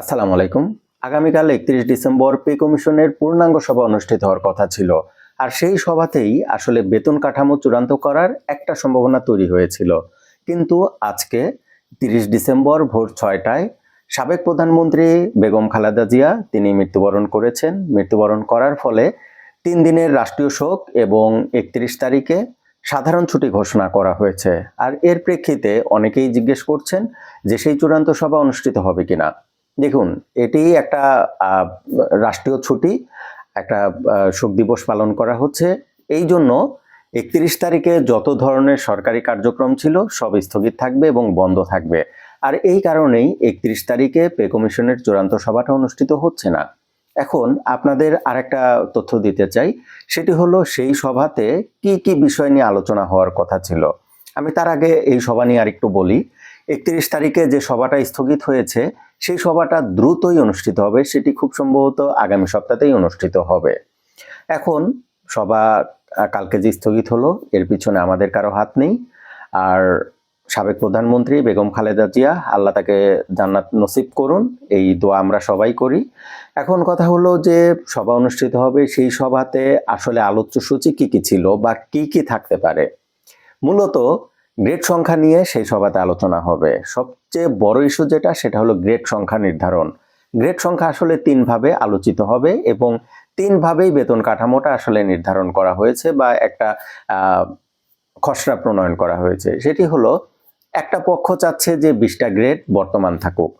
আসসালামু আলাইকুম। আগামীকাল একত্রিশ ডিসেম্বর পে কমিশনের পূর্ণাঙ্গ সভা অনুষ্ঠিত হওয়ার কথা ছিল। আর সেই সভাতেই আসলে বেতন কাঠামো চূড়ান্ত করার একটা সম্ভাবনা তৈরি হয়েছিল। কিন্তু আজকে তিরিশ ডিসেম্বর ভোর ছয়টায় সাবেক প্রধানমন্ত্রী বেগম খালেদা জিয়া, তিনি মৃত্যুবরণ করেছেন। মৃত্যুবরণ করার ফলে তিন দিনের রাষ্ট্রীয় শোক এবং একত্রিশ তারিখে সাধারণ ছুটি ঘোষণা করা হয়েছে। আর এর প্রেক্ষিতে অনেকেই জিজ্ঞেস করছেন যে সেই চূড়ান্ত সভা অনুষ্ঠিত হবে কিনা। দেখুন এটি একটা রাষ্ট্রীয় ছুটি, একটা শোক দিবস পালন করা হচ্ছে। এই জন্য একত্রিশ তারিখে যত ধরনের সরকারি কার্যক্রম ছিল, সব স্থগিত থাকবে এবং বন্ধ থাকবে। আর এই কারণেই একত্রিশ তারিখে পে কমিশনের চূড়ান্ত সভাটা অনুষ্ঠিত হচ্ছে না। এখন আপনাদের আরেকটা তথ্য দিতে চাই, সেটি হলো সেই সভাতে কি কি বিষয় নিয়ে আলোচনা হওয়ার কথা ছিল? আমি তার আগে এই সভা নিয়ে আরেকটু বলি। একত্রিশ তারিখে যে সভাটা স্থগিত হয়েছে সেই সভাটা দ্রুতই অনুষ্ঠিত হবে, সেটি খুব সম্ভবত আগামী সপ্তাহতেই অনুষ্ঠিত হবে। এখন সভা কালকে যে স্থগিত হলো, এর পিছনে আমাদের কারও হাত নেই। আর সাবেক প্রধানমন্ত্রী বেগম খালেদা জিয়া, আল্লাহ তাকে জান্নাত নসিব করুন, এই দোয়া আমরা সবাই করি। এখন কথা হলো যে সভা অনুষ্ঠিত হবে, সেই সভাতে আসলে আলোচ্য সূচি কি কি ছিল বা কি কি থাকতে পারে? মূলত গ্রেড সংখ্যা নিয়ে সেই সভাতে আলোচনা হবে। সবচেয়ে বড় ইস্যু যেটা, সেটা হলো গ্রেড সংখ্যা নির্ধারণ। গ্রেড সংখ্যা আসলে তিনভাবে আলোচিত হবে এবং তিনভাবেই বেতন কাঠামোটা আসলে নির্ধারণ করা হয়েছে বা একটা খসড়া প্রণয়ন করা হয়েছে। সেটি হলো, একটা পক্ষ চাচ্ছে যে বিশটা গ্রেড বর্তমান থাকুক।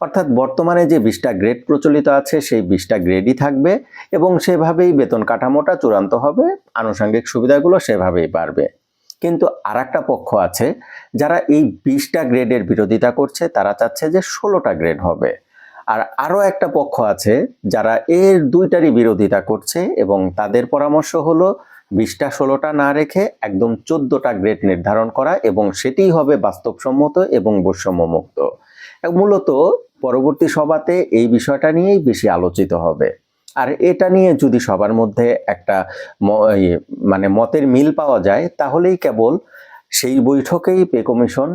অর্থাৎ বর্তমানে যে বিশটা গ্রেড প্রচলিত আছে, সেই বিশটা গ্রেডই থাকবে এবং সেভাবেই বেতন কাঠামোটা চূড়ান্ত হবে। আনুষঙ্গিক সুবিধাগুলো সেভাবেই বাড়বে। কিন্তু আর পক্ষ আছে, যারা এই বিশটা গ্রেডের বিরোধিতা করছে, তারা চাচ্ছে যে ষোলোটা গ্রেড হবে। আর আরও একটা পক্ষ আছে, যারা এর দুইটারই বিরোধিতা করছে এবং তাদের পরামর্শ হলো বিশটা ষোলোটা না রেখে একদম চোদ্দটা গ্রেড নির্ধারণ করা এবং সেটিই হবে বাস্তবসম্মত এবং বৈষম্যমুক্ত। মূলত পরবর্তী সভাতে এই বিষয়টা নিয়েই বেশি আলোচিত হবে। আর এটা নিয়ে যদি সবার মধ্যে একটা মানে মতের মিল পাওয়া যায়, তাহলেই কেবল সেই বৈঠকেই পে কমিশন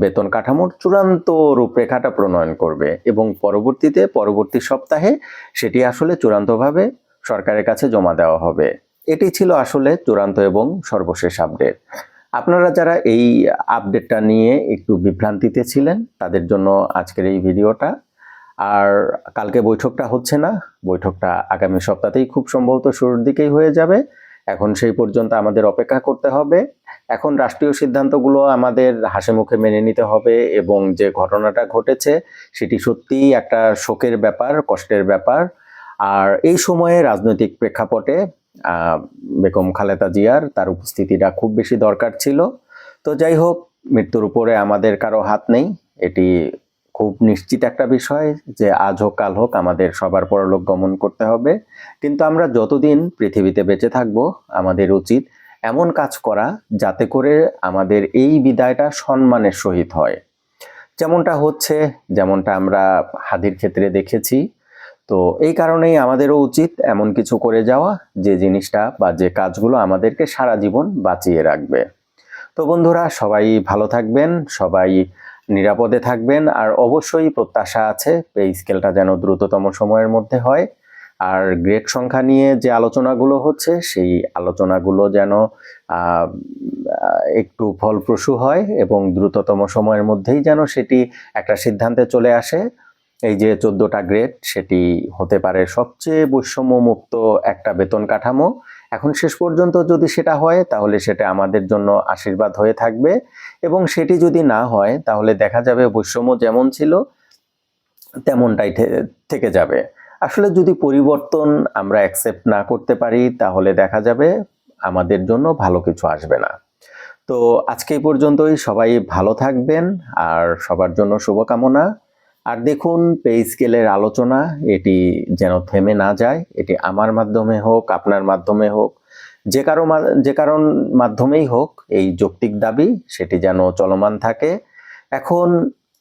বেতন কাঠামোর চূড়ান্ত রূপরেখাটা প্রণয়ন করবে এবং পরবর্তীতে, পরবর্তী সপ্তাহে সেটি আসলে চূড়ান্তভাবে সরকারের কাছে জমা দেওয়া হবে। এটি ছিল আসলে চূড়ান্ত এবং সর্বশেষ আপডেট। আপনারা যারা এই আপডেটটা নিয়ে একটু বিভ্রান্তিতে ছিলেন, তাদের জন্য আজকের এই ভিডিওটা আর কালকে বৈঠকটা হচ্ছে না। বৈঠকটা আগামী সপ্তাহতেই খুব সম্ভবত শুরুর দিকেই হয়ে যাবে। এখন সেই পর্যন্ত আমাদের অপেক্ষা করতে হবে। এখন রাষ্ট্রীয় সিদ্ধান্তগুলো আমাদের হাসি মুখে মেনে নিতে হবে এবং যে ঘটনাটা ঘটেছে সেটি সত্যিই একটা শোকের ব্যাপার, কষ্টের ব্যাপার। আর এই সময়ে রাজনৈতিক প্রেক্ষাপটে বেগম খালেদা জিয়ার তার উপস্থিতিটা খুব বেশি দরকার ছিল। তো যাই হোক, মৃত্যুর উপরে আমাদের কারও হাত নেই। এটি খুব নিশ্চিত একটা বিষয় যে আজ হোক, কাল হোক আমাদের সবার পরলোক গমন করতে হবে। কিন্তু আমরা যতদিন পৃথিবীতে বেঁচে থাকব, আমাদের উচিত এমন কাজ করা যাতে করে আমাদের এই বিদায়টা সম্মানের সহিত হয়। যেমনটা হচ্ছে, যেমনটা আমরা হাদির ক্ষেত্রে দেখেছি। তো এই কারণেই আমাদেরও উচিত এমন কিছু করে যাওয়া, যে জিনিসটা বা যে কাজগুলো আমাদেরকে সারা জীবন বাঁচিয়ে রাখবে। তো বন্ধুরা, সবাই ভালো থাকবেন, সবাই নিরাপদে থাকবেন আর অবশ্যই প্রত্যাশা আছে পে স্কেলটা যেন দ্রুততম সময়ের মধ্যে হয়। আর গ্রেড সংখ্যা নিয়ে যে আলোচনাগুলো হচ্ছে, সেই আলোচনাগুলো যেন একটু ফলপ্রসূ হয় এবং দ্রুততম সময়ের মধ্যেই যেন সেটি একটা সিদ্ধান্তে চলে আসে। এই যে চোদ্দোটা গ্রেড, সেটি হতে পারে সবচেয়ে বৈষম্যমুক্ত একটা বেতন কাঠামো। এখন শেষ পর্যন্ত যদি সেটা হয়, তাহলে সেটা আমাদের জন্য আশীর্বাদ হয়ে থাকবে। এবং সেটি যদি না হয়, তাহলে দেখা যাবে বৈষম্য যেমন ছিল, তেমনটাই থেকে যাবে। আসলে যদি পরিবর্তন আমরা অ্যাকসেপ্ট না করতে পারি, তাহলে দেখা যাবে আমাদের জন্য ভালো কিছু আসবে না। তো আজকে পর্যন্তই। সবাই ভালো থাকবেন, আর সবার জন্য শুভকামনা। আর দেখুন পে স্কেলের আলোচনা, এটি যেন থেমে না যায়। এটি আমার মাধ্যমে হোক, আপনার মাধ্যমে হোক, যে কারও যে কারণ মাধ্যমেই হোক, এই যৌক্তিক দাবি, সেটি যেন চলমান থাকে। এখন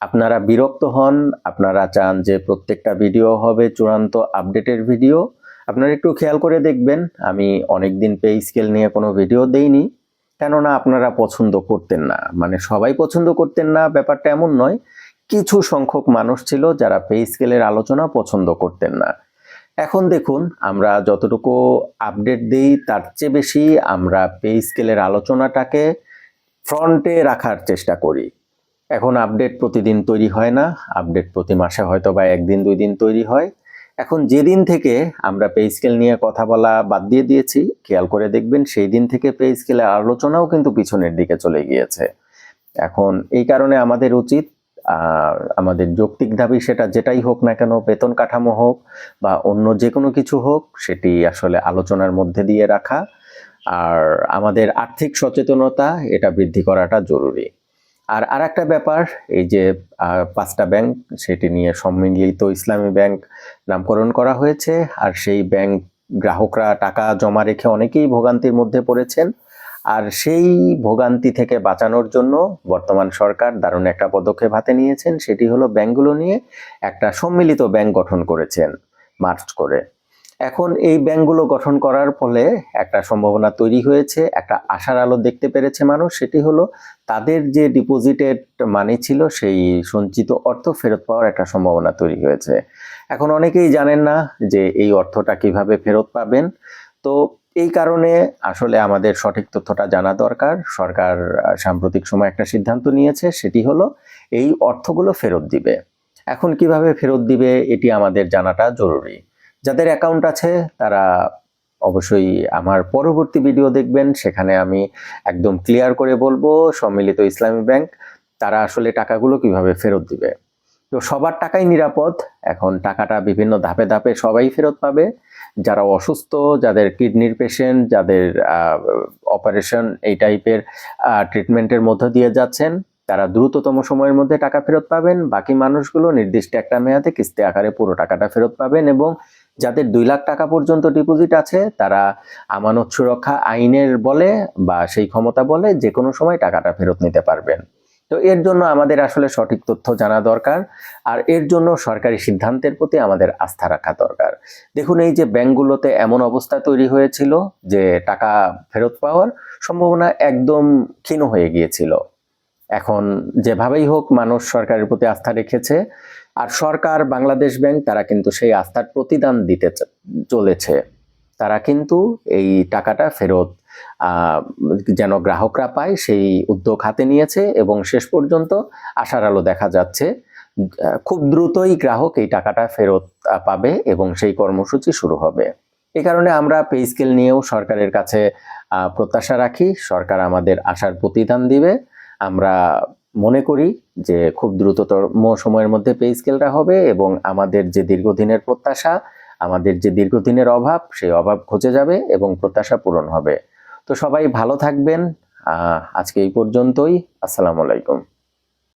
আপনারা বিরক্ত হন, আপনারা চান যে প্রত্যেকটা ভিডিও হবে চূড়ান্ত আপডেটের ভিডিও। আপনারা একটু খেয়াল করে দেখবেন, আমি অনেকদিন পে স্কেল নিয়ে কোনো ভিডিও দেইনি, কেননা আপনারা পছন্দ করতেন না। মানে সবাই পছন্দ করতেন না, ব্যাপারটা এমন নয়। কিছু সংখ্যক মানুষ ছিল যারা পে স্কেলের আলোচনা পছন্দ করতেন না। এখন দেখুন, আমরা যতটুকু আপডেট দিই, তার চেয়ে বেশি আমরা পে স্কেলের আলোচনাটাকে ফ্রন্টে রাখার চেষ্টা করি। এখন আপডেট প্রতিদিন তৈরি হয় না আপডেট প্রতি মাসে হয়তো বা একদিন, দুই দিন তৈরি হয়। এখন যেদিন থেকে আমরা পে স্কেল নিয়ে কথা বলা বাদ দিয়ে দিয়েছি, খেয়াল করে দেখবেন সেই দিন থেকে পে স্কেলের আলোচনাও কিন্তু পিছনের দিকে চলে গিয়েছে। এখন এই কারণে আমাদের উচিত আমাদের যৌক্তিক দাবি সেটা যেটাই হোক না কেন, বেতন কাঠামো হোক বা অন্য যে কোনো কিছু হোক, সেটি আসলে আলোচনার মধ্যে দিয়ে রাখা। আর আমাদের আর্থিক সচেতনতা, এটা বৃদ্ধি করাটা জরুরি। আর আর একটা ব্যাপার, এই যে পাঁচটা ব্যাংক, সেটি নিয়ে সম্মিলিত ইসলামী ব্যাংক নামকরণ করা হয়েছে। আর সেই ব্যাংক গ্রাহকরা টাকা জমা রেখে অনেকেই ভোগান্তির মধ্যে পড়েছেন। আর সেই ভোগান্তি থেকে বাঁচানোর জন্য বর্তমান সরকার দারুণ একটা পদক্ষেপ হাতে নিয়েছেন, সেটি হলো ব্যাংকগুলো নিয়ে একটা সম্মিলিত ব্যাংক গঠন করেছেন মার্চ করে। এখন এই ব্যাংকগুলো গঠন করার ফলে একটা সম্ভাবনা তৈরি হয়েছে, একটা আশার আলো দেখতে পেরেছে মানুষ, সেটি হলো তাদের যে ডিপোজিটেড মানি ছিল, সেই সঞ্চিত অর্থ ফেরত পাওয়ার একটা সম্ভাবনা তৈরি হয়েছে। এখন অনেকেই জানেন না যে এই অর্থটা কীভাবে ফেরত পাবেন। তো এই কারণে আসলে আমাদের সঠিক তথ্যটা জানা দরকার। সরকার সাম্প্রতিক সময় একটা সিদ্ধান্ত নিয়েছে, সেটি হলো এই অর্থগুলো ফেরত দিবে। এখন কীভাবে ফেরত দিবে এটি আমাদের জানাটা জরুরি। যাদের অ্যাকাউন্ট আছে, তারা অবশ্যই আমার পরবর্তী ভিডিও দেখবেন। সেখানে আমি একদম ক্লিয়ার করে বলব, সম্মিলিত ইসলামী ব্যাংক, তারা আসলে টাকাগুলো কীভাবে ফেরত দিবে। তো সবার টাকাই নিরাপদ। এখন টাকাটা বিভিন্ন ধাপে ধাপে সবাই ফেরত পাবে। যারা অসুস্থ, যাদের কিডনির পেশেন্ট যাদের অপারেশন এই টাইপের ট্রিটমেন্টের মধ্য দিয়ে যাচ্ছেন, তারা দ্রুততম সময়ের মধ্যে টাকা ফেরত পাবেন। বাকি মানুষগুলো নির্দিষ্ট একটা মেয়াদে কিস্তি আকারে পুরো টাকাটা ফেরত পাবেন এবং যাদের দুই লাখ টাকা পর্যন্ত ডিপোজিট আছে, তারা আমানত সুরক্ষা আইনের বলে বা সেই ক্ষমতা বলে যে কোনো সময় টাকাটা ফেরত নিতে পারবেন। তো এর জন্য আমাদের আসলে সঠিক তথ্য জানা দরকার, আর এর জন্য সরকারি সিদ্ধান্তের প্রতি আমাদের আস্থা রাখা দরকার। দেখুন, এই যে ব্যাংকগুলোতে এমন অবস্থা তৈরি হয়েছিল যে টাকা ফেরত পাওয়ার সম্ভাবনা একদম ক্ষীণ হয়ে গিয়েছিল। এখন যেভাবেই হোক, মানুষ সরকারের প্রতি আস্থা রেখেছে, আর সরকার, বাংলাদেশ ব্যাংক, তারা কিন্তু সেই আস্থার প্রতিদান দিতে চলেছে। তারা কিন্তু এই টাকাটা ফেরত যেন গ্রাহকরা পায়, সেই উদ্যোগ হাতে নিয়েছে এবং শেষ পর্যন্ত আশার আলো দেখা যাচ্ছে। খুব দ্রুতই গ্রাহক এই টাকাটা ফেরত পাবে এবং সেই কর্মসূচি শুরু হবে। এই কারণে আমরা পে স্কেল নিয়েও সরকারের কাছে প্রত্যাশা রাখি। সরকার আমাদের আশার প্রতিদান দিবে। আমরা মনে করি যে খুব দ্রুততম সময়ের মধ্যে পে স্কেলটা হবে এবং আমাদের যে দীর্ঘদিনের প্রত্যাশা, আমাদের যে দীর্ঘদিনের অভাব, সেই অভাব ঘুচে যাবে এবং প্রত্যাশা পূরণ হবে। তো সবাই ভালো থাকবেন আজকে এই পর্যন্তই আসসালামু আলাইকুম।